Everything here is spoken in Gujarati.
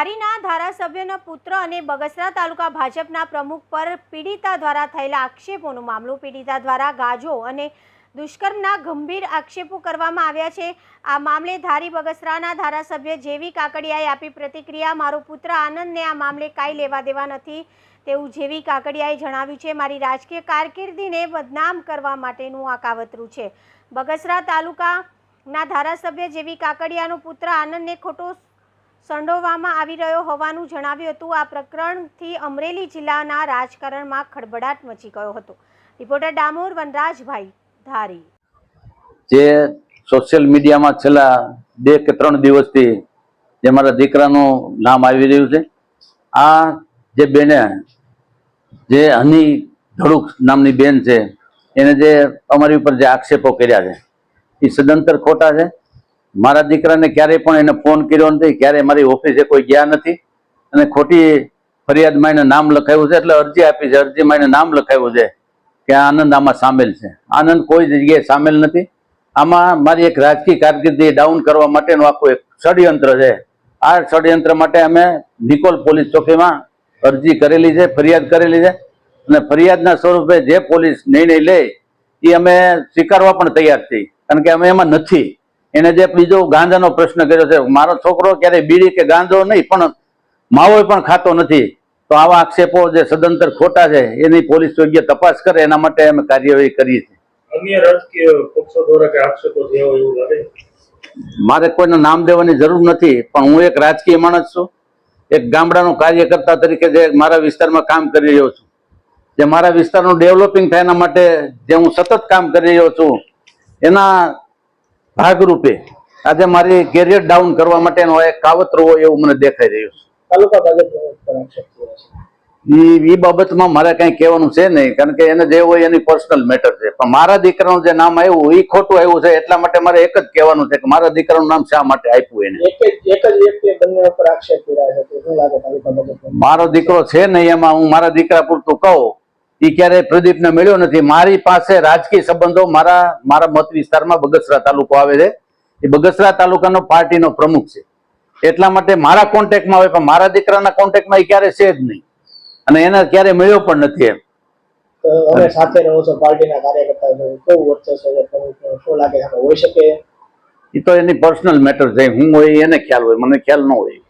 ધારીના ધારાસભ્યના પુત્ર અને બગસરા તાલુકા ભાજપના પ્રમુખ પર પીડિતા દ્વારા થયેલા આક્ષેપોનો મામલો. પીડિતા દ્વારા ગાજો અને દુષ્કર્મના ગંભીર આક્ષેપો કરવામાં આવ્યા છે. આ મામલે ધારી બગસરાના ધારાસભ્ય જેવી કાકડિયાએ આપી પ્રતિક્રિયા. મારો પુત્ર આનંદને આ મામલે કાંઈ લેવા દેવા નથી તેવું જેવી કાકડિયાએ જણાવ્યું છે. મારી રાજકીય કારકિર્દીને બદનામ કરવા માટેનું આ કાવતરું છે. બગસરા તાલુકાના ધારાસભ્ય જેવી કાકડિયાનો પુત્ર આનંદને ખોટો સંડોવવામાં આવી રહ્યો હોવાનું જણાવ્યું હતું. આ પ્રકરણથી અમરેલી જિલ્લાના રાજકારણમાં ખળભળાટ મચી ગયો હતો. રિપોર્ટર ડામોર વનરાજભાઈ ધારી. જે સોશિયલ મીડિયામાં છેલ્લા બે કે ત્રણ દિવસથી જે મારા દીકરાનું નામ આવી રહ્યું છે, આ જે બેને, જે હની ધડુક નામની બેન છે, એને જે અમારી ઉપર જે આક્ષેપો કર્યા છે, એ સદંતર ખોટા છે. મારા દીકરાને ક્યારેય પણ એને ફોન કર્યો નથી, ક્યારેય મારી ઓફિસે કોઈ ગયા નથી. અને ખોટી ફરિયાદમાં એને નામ લખાયું છે, એટલે અરજી આપી છે. અરજીમાં એને નામ લખાયું છે કે આનંદ આમાં સામેલ છે. આનંદ કોઈ જગ્યાએ સામેલ નથી. આમાં મારી એક રાજકીય કારકિર્દી ડાઉન કરવા માટેનું આખું એક ષડયંત્ર છે. આ ષડયંત્ર માટે અમે નિકોલ પોલીસ ચોકીમાં અરજી કરેલી છે, ફરિયાદ કરેલી છે. અને ફરિયાદના સ્વરૂપે જે પોલીસ નિર્ણય લે, એ અમે સ્વીકારવા પણ તૈયાર છીએ. કારણ કે અમે એમાં નથી. એને જે બીજો ગાંજાનો પ્રશ્ન કર્યો છે મારો છોકરો ક્યારેય બીડી કે ગાંજો નહીં પણ માવો પણ ખાતો નથી. તો આવા આક્ષેપો જે સદંતર ખોટા છે એની પોલીસ યોગ્ય તપાસ કરે એના માટે અમે કાર્યવાહી કરીએ છીએ. મારે કોઈનું નામ દેવાની જરૂર નથી પણ હું એક રાજકીય માણસ છું. એક ગામડાનો કાર્યકર્તા તરીકે જે મારા વિસ્તારમાં કામ કરી રહ્યો છું. જે મારા વિસ્તારનું ડેવલપિંગ થાય એના માટે જે હું સતત કામ કરી રહ્યો છું એના ભાગરૂપે આજે મારી કેરિયર ડાઉન કરવા માટેનો એક કાવતરો હોય એવું મને દેખાઈ રહ્યું છે. તાલુકા ભાજપ ઈ બાબતમાં મારે કઈ કહેવાનું છે નહીં કારણ કે એને જે હોય એની પર્સનલ મેટર છે. પણ મારા દીકરાનું જે નામ આવ્યું એ ખોટું આવ્યું છે એટલા માટે મારે એક જ કહેવાનું છે કે મારા દીકરાનું નામ શા માટે આપ્યું એને? એક જ વ્યક્તિએ બંને ઉપર આક્ષેપ કર્યા છે. તો શું લાગે તાલુકા ભાજપ મારો દીકરો છે નહીં એમાં હું મારા દીકરા પૂરતું કહું. એ ક્યારેય પ્રદીપને મળ્યો નથી. મારી પાસે રાજકીય સંબંધો મારા મારા મત વિસ્તારમાં બગસરા તાલુકો આવે છે. એ બગસરા તાલુકાનો પાર્ટીનો પ્રમુખ છે. એટલા માટે મારા કોન્ટેક્ટમાં હોય પણ મારા દીકરાના કોન્ટેક્ટમાં એ ક્યારે છે જ નહીં. અને એને ક્યારે મળ્યો પણ નથી એમ. હવે સાથે રહો છો પાર્ટીના કાર્યકર્તા કેવું વર્ચસ્વ છે પ્રમુખનું? શું લાગે હોઈ શકે? એ તો એની પર્સનલ મેટર છે. હું હોય એને ખ્યાલ હોય મને ખ્યાલ ન હોય.